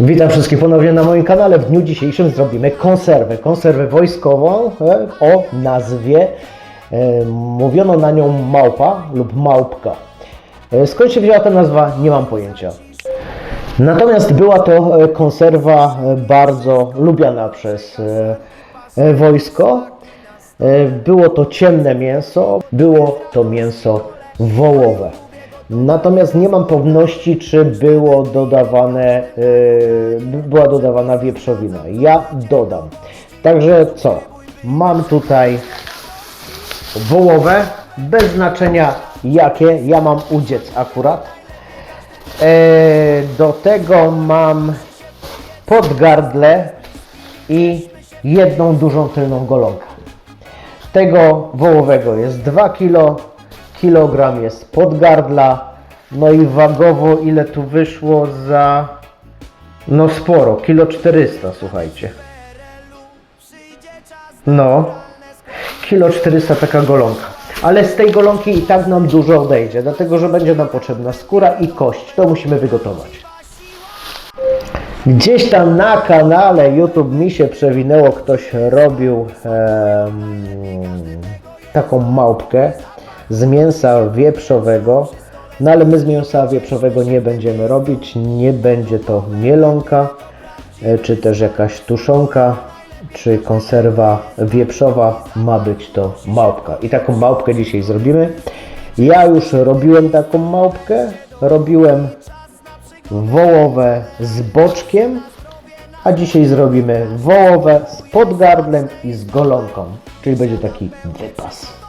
Witam wszystkich ponownie na moim kanale. W dniu dzisiejszym zrobimy konserwę. Konserwę wojskową e, o nazwie, e, mówiono na nią małpa lub małpka. E, skąd się wzięła ta nazwa? Nie mam pojęcia. Natomiast była to konserwa bardzo lubiana przez wojsko. Było to ciemne mięso, było to mięso wołowe. Natomiast nie mam pewności, czy było dodawane, yy, była dodawana wieprzowina. Ja dodam. Także co? Mam tutaj wołowe, bez znaczenia jakie. Ja mam udziec akurat. E, do tego mam podgardle i jedną dużą tylną golonkę. Tego wołowego jest 2 kg, kilogram jest podgardla, no i wagowo ile tu wyszło za, no sporo, kilo 400 słuchajcie. No, kilo 400 taka golonka. Ale z tej golonki i tak nam dużo odejdzie, dlatego że będzie nam potrzebna skóra i kość. To musimy wygotować. Gdzieś tam na kanale YouTube mi się przewinęło, ktoś robił taką małpkę z mięsa wieprzowego, no ale my z mięsa wieprzowego nie będziemy robić, nie będzie to mielonka, e, czy też jakaś tuszonka, czy konserwa wieprzowa, ma być to małpka. I taką małpkę dzisiaj zrobimy. Ja już robiłem taką małpkę, robiłem wołowe z boczkiem, a dzisiaj zrobimy wołowe z podgardlem i z golonką, czyli będzie taki wypas.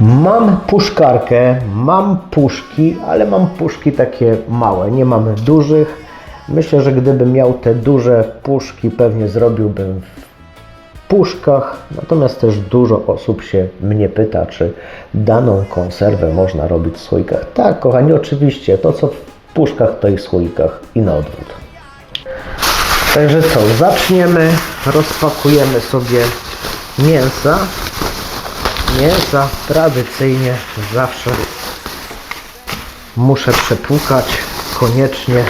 Mam puszkarkę, mam puszki, ale mam puszki takie małe, nie mamy dużych. Myślę, że gdybym miał te duże puszki, pewnie zrobiłbym w puszkach. Natomiast też dużo osób się mnie pyta, czy daną konserwę można robić w słoikach. Tak, kochani, oczywiście, to co w puszkach, to i w słoikach i na odwrót. Także co, zaczniemy, rozpakujemy sobie mięsa. Mięsa tradycyjnie zawsze muszę przepłukać koniecznie.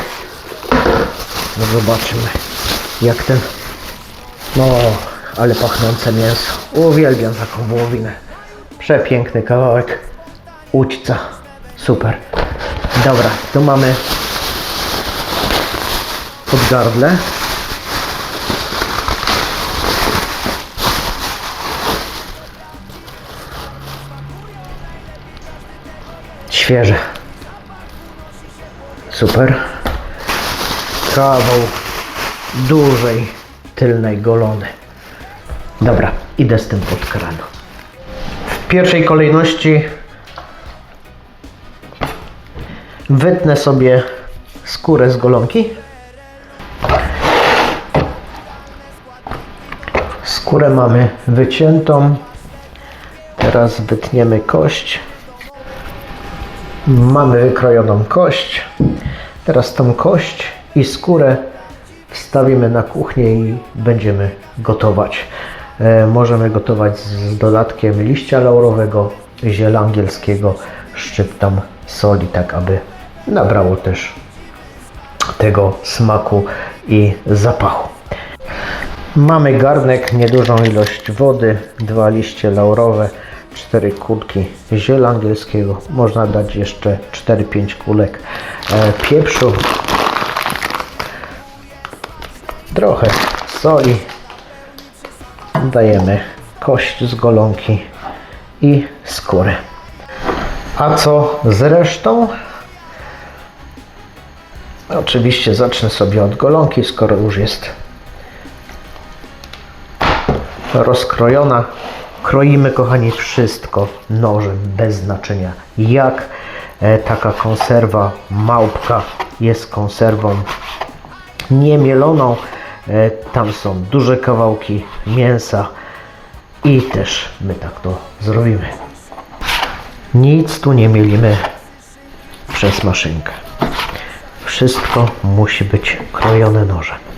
No zobaczymy jak ten, no ale pachnące mięso. Uwielbiam taką wołowinę. Przepiękny kawałek ućca. Super. Dobra, tu mamy podgardle. Świeże. Super. Kawał dużej tylnej golony. Dobra, idę z tym pod kran. W pierwszej kolejności wytnę sobie skórę z golonki. Skórę mamy wyciętą. Teraz wytniemy kość. Mamy wykrojoną kość. Teraz tą kość i skórę wstawimy na kuchnię i będziemy gotować. E, możemy gotować z dodatkiem liścia laurowego, ziela angielskiego, szczyptam soli, tak aby nabrało też tego smaku i zapachu. Mamy garnek, niedużą ilość wody, dwa liście laurowe, cztery kulki ziela angielskiego. Można dać jeszcze 4-5 kulek e, pieprzu, trochę soli. Dajemy kość z golonki i skórę. A co z resztą? Oczywiście zacznę sobie od golonki, skoro już jest rozkrojona. Kroimy, kochani, wszystko nożem, bez znaczenia. Jak e, taka konserwa małpka jest konserwą niemieloną. E, Tam są duże kawałki mięsa i też my tak to zrobimy. Nic tu nie mielimy przez maszynkę. Wszystko musi być krojone nożem.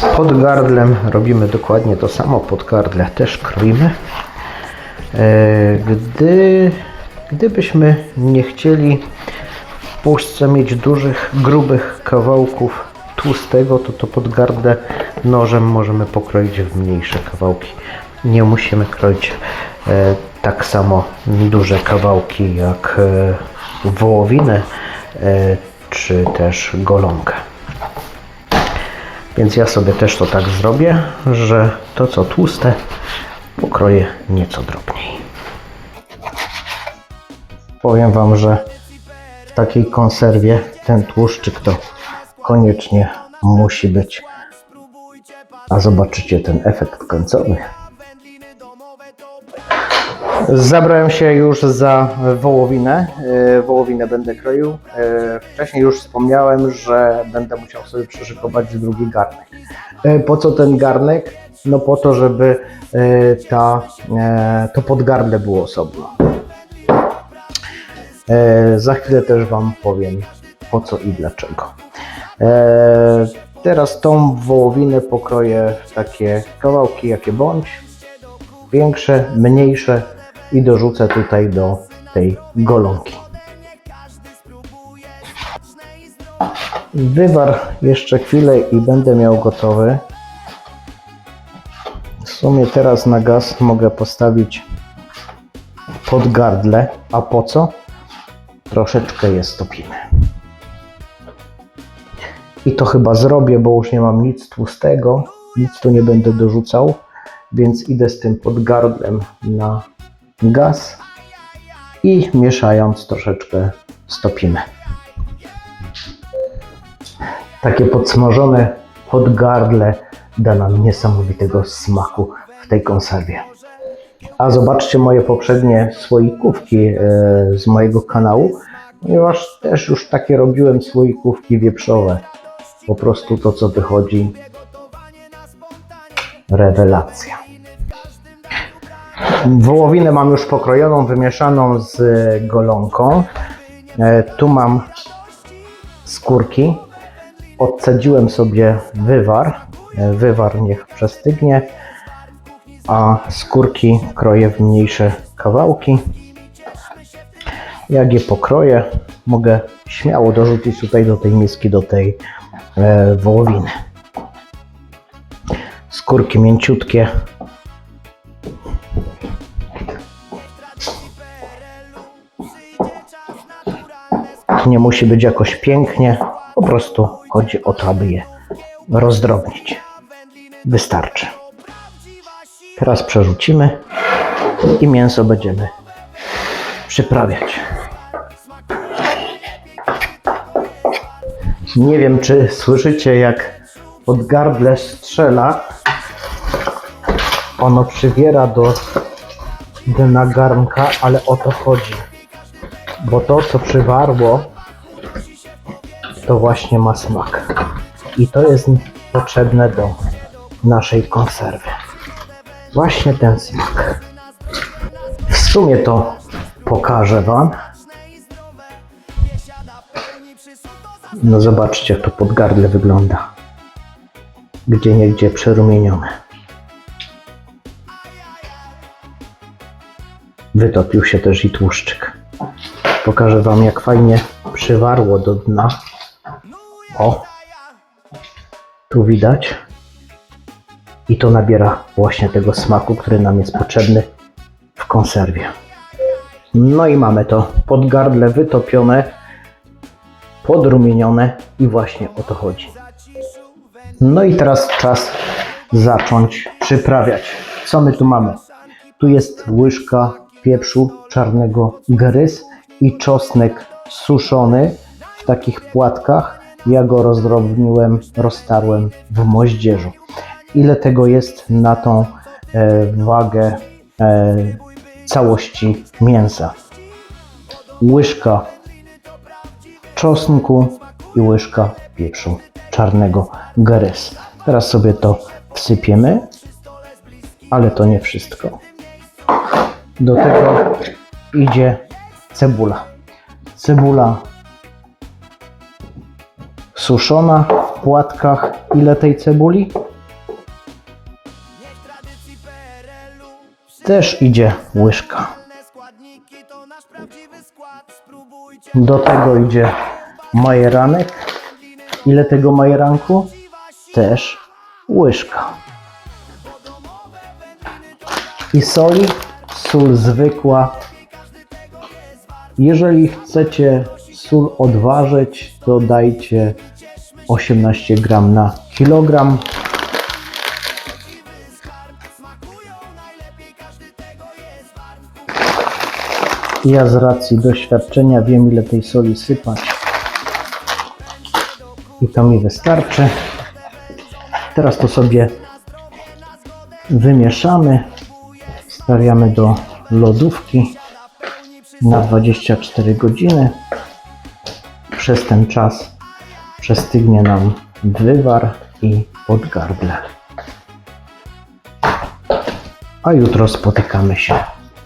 Z podgardlem robimy dokładnie to samo. Podgardle też kroimy. E, Gdy, gdybyśmy nie chcieli puszce mieć dużych, grubych kawałków tłustego, to to pod gardę nożem możemy pokroić w mniejsze kawałki. Nie musimy kroić e, tak samo duże kawałki jak e, wołowinę czy też golonkę. Więc ja sobie też to tak zrobię, że to co tłuste pokroję nieco drobniej. Powiem Wam, że w takiej konserwie ten tłuszczyk to koniecznie musi być. A zobaczycie ten efekt końcowy. Zabrałem się już za wołowinę. E, Wołowinę będę kroił. E, Wcześniej już wspomniałem, że będę musiał sobie przyszykować drugi garnek. E, Po co ten garnek? No po to, żeby ta, to podgardle było osobno. Za chwilę też Wam powiem po co i dlaczego. Teraz tą wołowinę pokroję w takie kawałki jakie bądź, większe, mniejsze i dorzucę tutaj do tej golonki. Wywar jeszcze chwilę i będę miał gotowy. W sumie teraz na gaz mogę postawić pod gardle. A po co? Troszeczkę je stopimy. I to chyba zrobię, bo już nie mam nic tłustego, nic tu nie będę dorzucał, więc idę z tym podgardlem na gaz i mieszając troszeczkę stopimy. Takie podsmażone podgardle da nam niesamowitego smaku w tej konserwie. A zobaczcie moje poprzednie słoikówki e, z mojego kanału, ponieważ też już takie robiłem słoikówki wieprzowe. Po prostu to, co wychodzi, rewelacja. Wołowinę mam już pokrojoną, wymieszaną z golonką. E, Tu mam skórki. Odcedziłem sobie wywar. E, Wywar niech przestygnie, a skórki kroję w mniejsze kawałki. Jak je pokroję, mogę śmiało dorzucić tutaj do tej miski, do tej e, wołowiny. Skórki mięciutkie. Nie musi być jakoś pięknie, po prostu chodzi o to, aby je rozdrobnić. Wystarczy. Teraz przerzucimy i mięso będziemy przyprawiać. Nie wiem, czy słyszycie, jak od gardle strzela. Ono przywiera do dna garnka, ale o to chodzi. Bo to, co przywarło, to właśnie ma smak. I to jest potrzebne do naszej konserwy. Właśnie ten smak. W sumie to pokażę Wam. No zobaczcie, jak to podgardle wygląda. Gdzie niegdzie przerumienione. Wytopił się też i tłuszczyk. Pokażę Wam, jak fajnie przywarło do dna. O! Tu widać. I to nabiera właśnie tego smaku, który nam jest potrzebny w konserwie. No i mamy to podgardle wytopione, podrumienione i właśnie o to chodzi. No i teraz czas zacząć przyprawiać. Co my tu mamy? Tu jest łyżka pieprzu czarnego grys i czosnek suszony w takich płatkach. Ja go rozdrobniłem, roztarłem w moździerzu. Ile tego jest na tą e, wagę e, całości mięsa? Łyżka czosnku i łyżka pieprzu czarnego grys. Teraz sobie to wsypiemy, ale to nie wszystko. Do tego idzie cebula. Cebula suszona w płatkach. Ile tej cebuli? Też idzie łyżka. Do tego idzie majeranek. Ile tego majeranku? Też łyżka. I soli, sól zwykła. Jeżeli chcecie sól odważyć, to dajcie 18 gram na kilogram. Ja z racji doświadczenia wiem ile tej soli sypać. I to mi wystarczy. Teraz to sobie wymieszamy. Stawiamy do lodówki na 24 godziny. Przez ten czas przestygnie nam wywar i podgardle. A jutro spotykamy się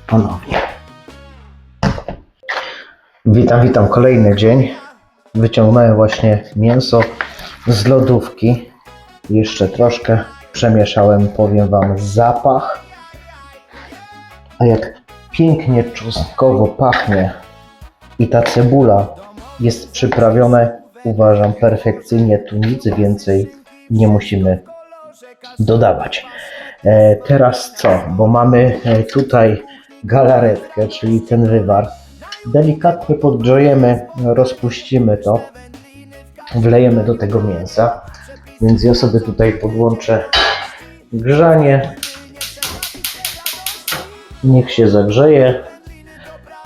ponownie. Witam, witam. Kolejny dzień. Wyciągnąłem właśnie mięso z lodówki. Jeszcze troszkę przemieszałem, powiem Wam, zapach. A jak pięknie czosnkowo pachnie i ta cebula jest przyprawione, uważam perfekcyjnie. Tu nic więcej nie musimy dodawać. E, teraz co? Bo mamy e, tutaj galaretkę, czyli ten wywar. Delikatnie podgrzejemy, rozpuścimy to, wlejemy do tego mięsa. Więc ja sobie tutaj podłączę grzanie. Niech się zagrzeje.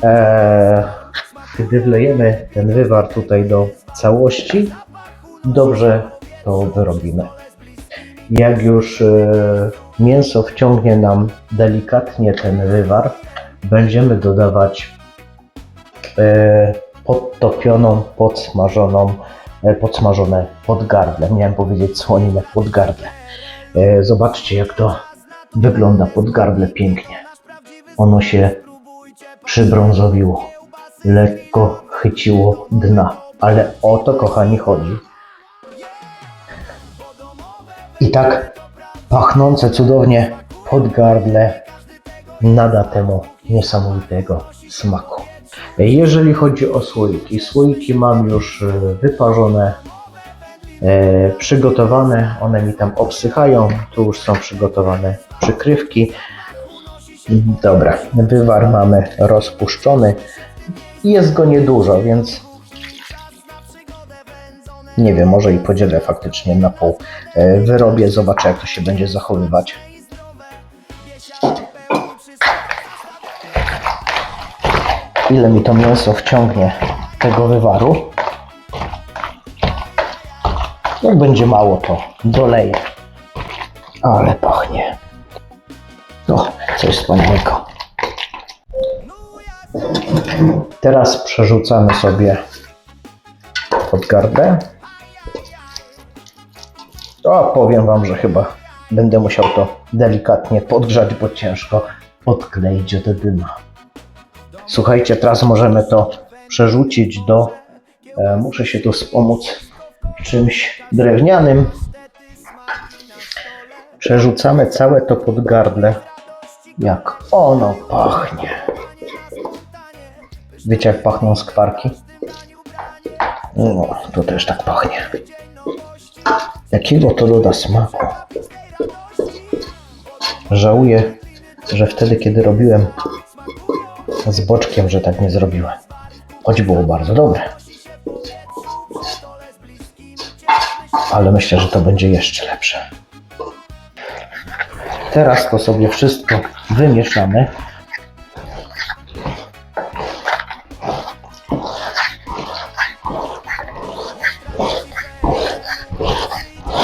Eee, gdy wlejemy ten wywar tutaj do całości, dobrze to wyrobimy. Jak już e, mięso wciągnie nam delikatnie ten wywar, będziemy dodawać e, podtopioną, podsmażoną, e, podsmażone podgardle. Miałem powiedzieć słoninę podgardle. Zobaczcie jak to wygląda podgardle pięknie. Ono się przybrązowiło, lekko chyciło dna, ale o to kochani chodzi. I tak pachnące cudownie podgardle nada temu niesamowitego smaku. Jeżeli chodzi o słoiki, słoiki mam już e, wyparzone, e, przygotowane, one mi tam obsychają, tu już są przygotowane przykrywki. Dobra, wywar mamy rozpuszczony. Jest go niedużo, więc nie wiem, może i podzielę faktycznie na pół. E, Wyrobię, zobaczę jak to się będzie zachowywać. Ile mi to mięso wciągnie tego wywaru. Jak będzie mało, to doleję. Ale pachnie. O, coś wspaniałego. Teraz przerzucamy sobie pod gardę. O, powiem Wam, że chyba będę musiał to delikatnie podgrzać, bo ciężko odkleić do dna. Słuchajcie, teraz możemy to przerzucić do. E, muszę się tu wspomóc czymś drewnianym. Przerzucamy całe to pod gardle. Jak ono pachnie. Wiecie, jak pachną skwarki? No, to też tak pachnie. Jakiego to doda smaku? Żałuję, że wtedy, kiedy robiłem z boczkiem, że tak nie zrobiłem. Choć było bardzo dobre. Ale myślę, że to będzie jeszcze lepsze. Teraz to sobie wszystko wymieszamy.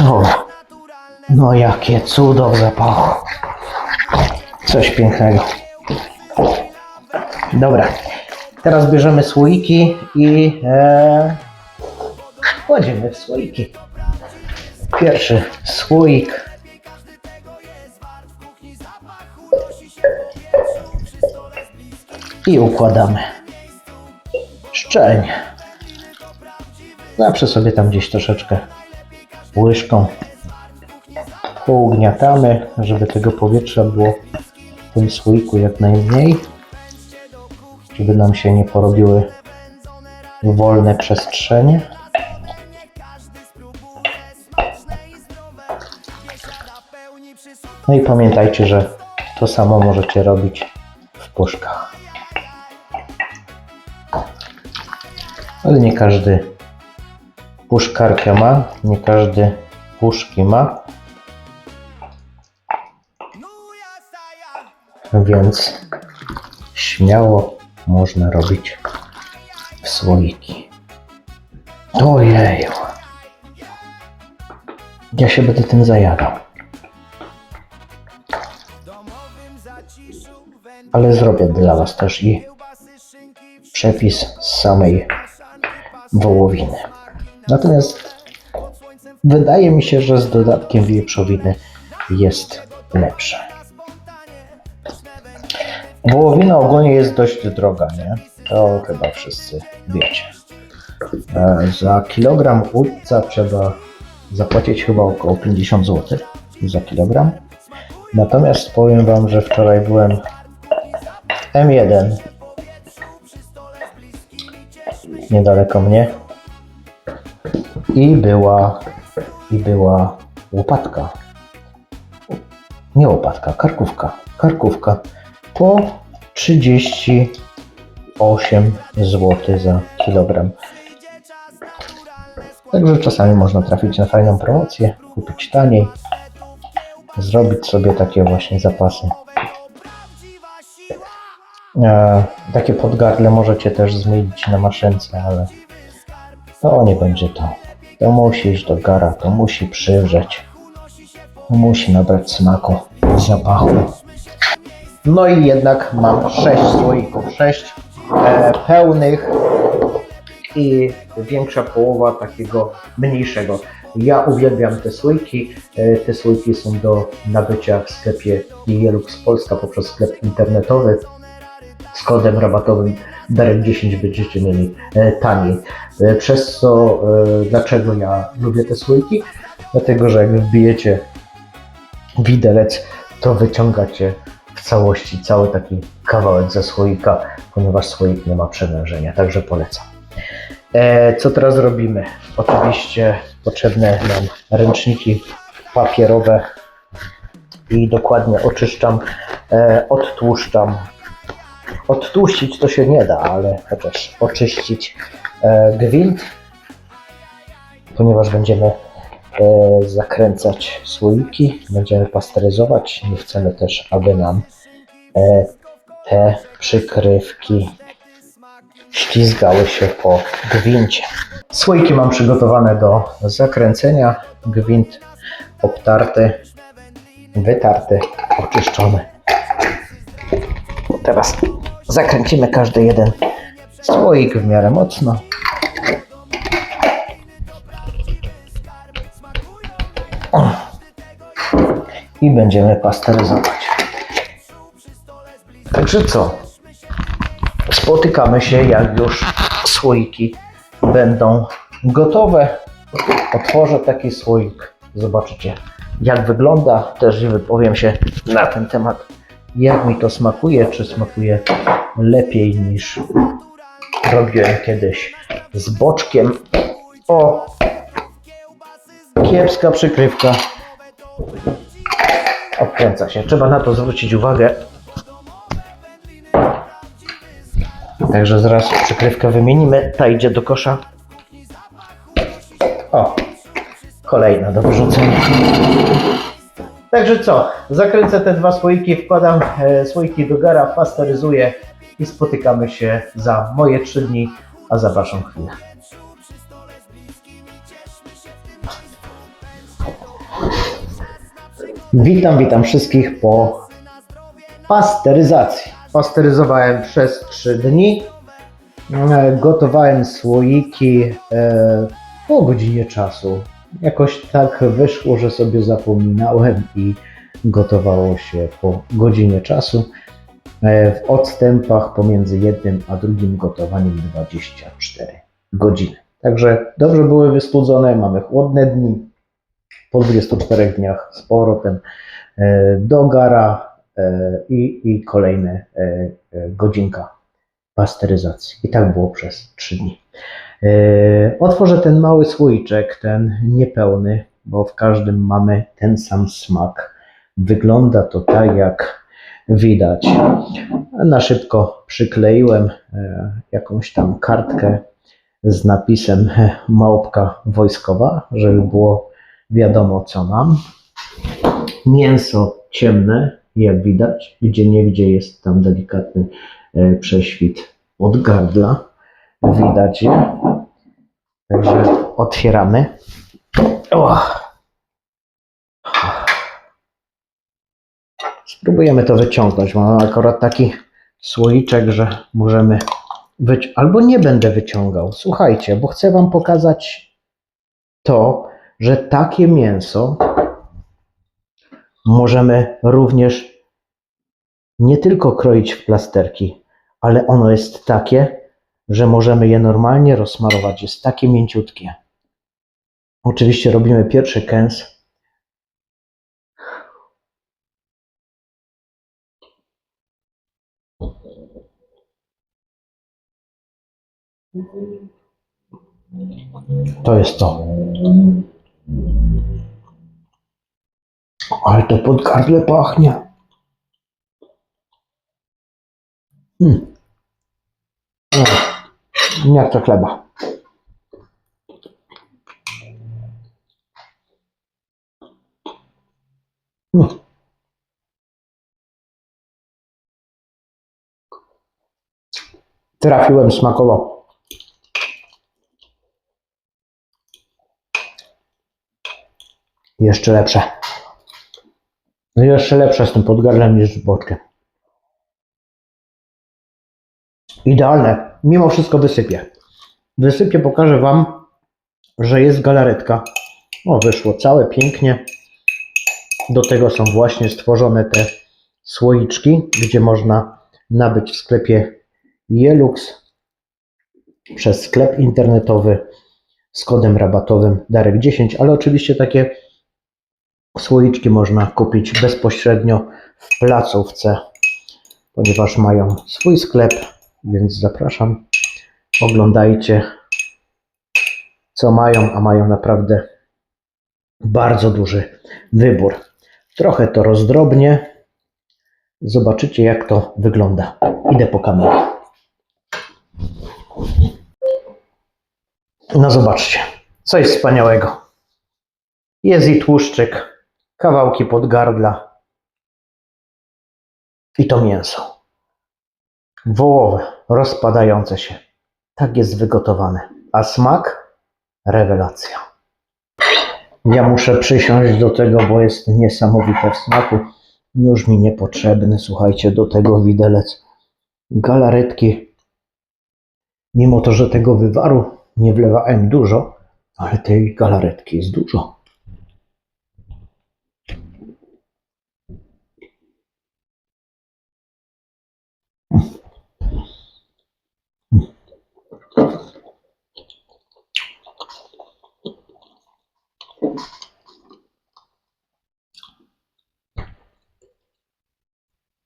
O, no jakie cudo w zapachu. Coś pięknego. Dobra, teraz bierzemy słoiki i e, kładziemy w słoiki. Pierwszy słoik. I układamy. Szczelnie. Zawsze sobie tam gdzieś troszeczkę łyżką pougniatamy, żeby tego powietrza było w tym słoiku jak najmniej żeby nam się nie porobiły wolne przestrzenie. No i pamiętajcie, że to samo możecie robić w puszkach. Ale nie każdy puszkarkę ma, nie każdy puszki ma. Więc śmiało można robić w słoiki. Ojeju. Ja się będę tym zajadał. Ale zrobię dla Was też i przepis z samej wołowiny. Natomiast wydaje mi się, że z dodatkiem wieprzowiny jest lepsze. Wołowina ogólnie jest dość droga, nie? To chyba wszyscy wiecie. E, Za kilogram udca trzeba zapłacić chyba około 50 zł za kilogram. Natomiast powiem Wam, że wczoraj byłem w M1 niedaleko mnie i była i była łopatka. Nie łopatka, karkówka. Karkówka po 38 zł za kilogram. Także czasami można trafić na fajną promocję, kupić taniej, zrobić sobie takie właśnie zapasy. E, takie podgardle możecie też zmienić na maszynce, ale to nie będzie to. To musi iść do gara, to musi przywrzeć. To musi nabrać smaku, zapachu. No i jednak mam 6 słoików, 6 e, pełnych i większa połowa takiego mniejszego. Ja uwielbiam te słoiki. E, Te słoiki są do nabycia w sklepie Jelux Polska poprzez sklep internetowy. Z kodem rabatowym DAREK10 będziecie mieli e, taniej. E, Przez co, e, dlaczego ja lubię te słoiki? Dlatego, że jak wbijecie widelec, to wyciągacie w całości cały taki kawałek ze słoika, ponieważ słoik nie ma przewężenia, także polecam. E, co teraz robimy? Oczywiście potrzebne nam ręczniki papierowe i dokładnie oczyszczam, e, odtłuszczam. Odtłuścić to się nie da, ale chociaż oczyścić e, gwint, ponieważ będziemy e, zakręcać słoiki, będziemy pasteryzować. Nie chcemy też, aby nam e, te przykrywki ślizgały się po gwincie. Słoiki mam przygotowane do zakręcenia. Gwint obtarty, wytarty, oczyszczony. Teraz zakręcimy każdy jeden słoik w miarę mocno. O. I będziemy pasteryzować. Także co? Spotykamy się, jak już słoiki będą gotowe. Otworzę taki słoik, zobaczycie jak wygląda. Też wypowiem się na ten temat, jak mi to smakuje, czy smakuje lepiej niż robiłem kiedyś z boczkiem. O, kiepska przykrywka. Odkręca się. Trzeba na to zwrócić uwagę. Także zaraz przykrywkę wymienimy. Ta idzie do kosza. O, kolejna do wyrzucenia. Także co? Zakręcę te dwa słoiki, wkładam e, słoiki do gara, pasteryzuję i spotykamy się za moje trzy dni, a za waszą chwilę. Witam, witam wszystkich po pasteryzacji. Pasteryzowałem przez 3 dni. E, Gotowałem słoiki e, po godzinie czasu. Jakoś tak wyszło, że sobie zapominałem i gotowało się po godzinie czasu. E, W odstępach pomiędzy jednym a drugim gotowaniem 24 godziny. Także dobrze były wystudzone, mamy chłodne dni. Po 24 dniach z powrotem e, do gara e, i, i kolejne godzinka pasteryzacji. I tak było przez 3 dni. Yy, Otworzę ten mały słoiczek, ten niepełny, bo w każdym mamy ten sam smak. Wygląda to tak, jak widać. Na szybko przykleiłem e, jakąś tam kartkę z napisem e, małpka wojskowa, żeby było wiadomo, co mam. Mięso ciemne, jak widać, gdzie niegdzie jest tam delikatny e, prześwit od gardla. Widać je. Także otwieramy. O. Spróbujemy to wyciągnąć. Mam akurat taki słoiczek, że możemy wyci- albo nie będę wyciągał. Słuchajcie, bo chcę wam pokazać to, że takie mięso możemy również nie tylko kroić w plasterki, ale ono jest takie, że możemy je normalnie rozsmarować. Jest takie mięciutkie. Oczywiście robimy pierwszy kęs. To jest to. Ale to pod gardle pachnie. Hmm. Chcę chleba. Trafiłem smakowo. Jeszcze lepsze. No jeszcze lepsze z tym podgardlem niż z boczkiem. Idealne. Mimo wszystko wysypię. Wysypię, pokażę Wam, że jest galaretka. O, wyszło całe pięknie. Do tego są właśnie stworzone te słoiczki, gdzie można nabyć w sklepie Jelux przez sklep internetowy z kodem rabatowym Darek10, ale oczywiście takie słoiczki można kupić bezpośrednio w placówce, ponieważ mają swój sklep, więc zapraszam. Oglądajcie, co mają, a mają naprawdę bardzo duży wybór. Trochę to rozdrobnię. Zobaczycie, jak to wygląda. Idę po kamerę. No zobaczcie, coś wspaniałego. Jest i tłuszczyk, kawałki podgardla i to mięso. Wołowe, rozpadające się. Tak jest wygotowane. A smak? Rewelacja. Ja muszę przysiąść do tego, bo jest niesamowite w smaku. Już mi niepotrzebny, słuchajcie, do tego widelec. Galaretki, mimo to, że tego wywaru nie wlewałem dużo, ale tej galaretki jest dużo.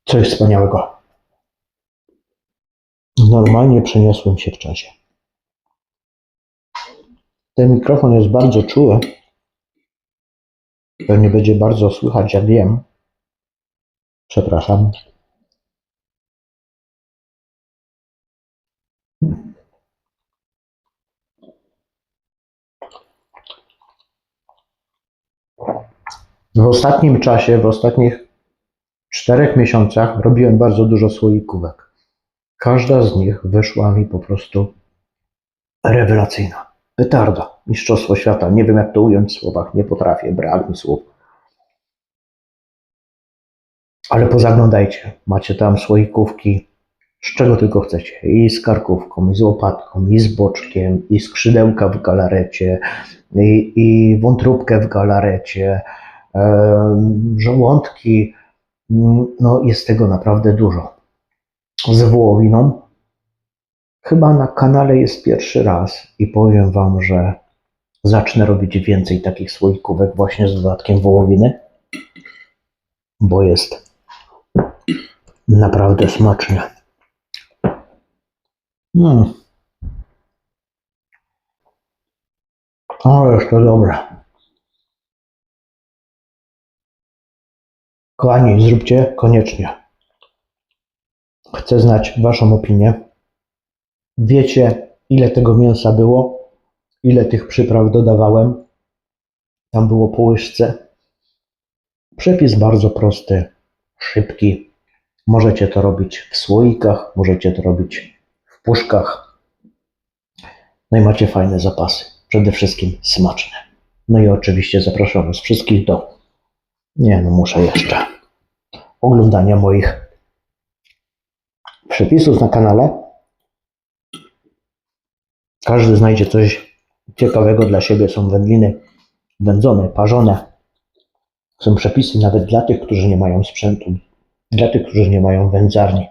Coś wspaniałego. Normalnie przeniosłem się w czasie. Ten mikrofon jest bardzo czuły. Pewnie będzie bardzo słychać, jak wiem. Przepraszam. W ostatnim czasie, w ostatnich czterech miesiącach robiłem bardzo dużo słoikówek. Każda z nich wyszła mi po prostu rewelacyjna. Petarda, mistrzostwo świata. Nie wiem jak to ująć w słowach, nie potrafię, brak mi słów. Ale pozaglądajcie, macie tam słoikówki, z czego tylko chcecie. I z karkówką, i z łopatką, i z boczkiem, i skrzydełka w galarecie, i, i wątróbkę w galarecie, żołądki. Mm, No jest tego naprawdę dużo. Z wołowiną. Chyba na kanale jest pierwszy raz i powiem Wam, że zacznę robić więcej takich słoikówek właśnie z dodatkiem wołowiny, bo jest naprawdę smacznie. Mm. O, jest to dobre. Kochani, zróbcie koniecznie. Chcę znać Waszą opinię. Wiecie, ile tego mięsa było, ile tych przypraw dodawałem. Tam było po łyżce. Przepis bardzo prosty, szybki. Możecie to robić w słoikach, możecie to robić w puszkach. No i macie fajne zapasy. Przede wszystkim smaczne. No i oczywiście zapraszam Was wszystkich do. Nie, no muszę jeszcze. Oglądania moich przepisów na kanale. Każdy znajdzie coś ciekawego dla siebie. Są wędliny wędzone, parzone. Są przepisy nawet dla tych, którzy nie mają sprzętu, dla tych, którzy nie mają wędzarni.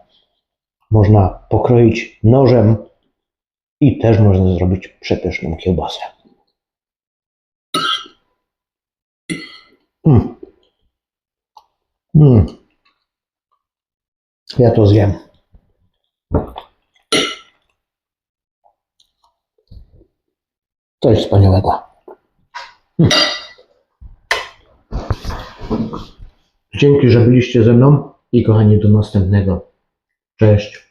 Można pokroić nożem i też można zrobić przepyszną kiełbasę. Mm. Mm. Ja to zjem. Coś wspaniałego. Mm. Dzięki, że byliście ze mną i kochani do następnego. Cześć.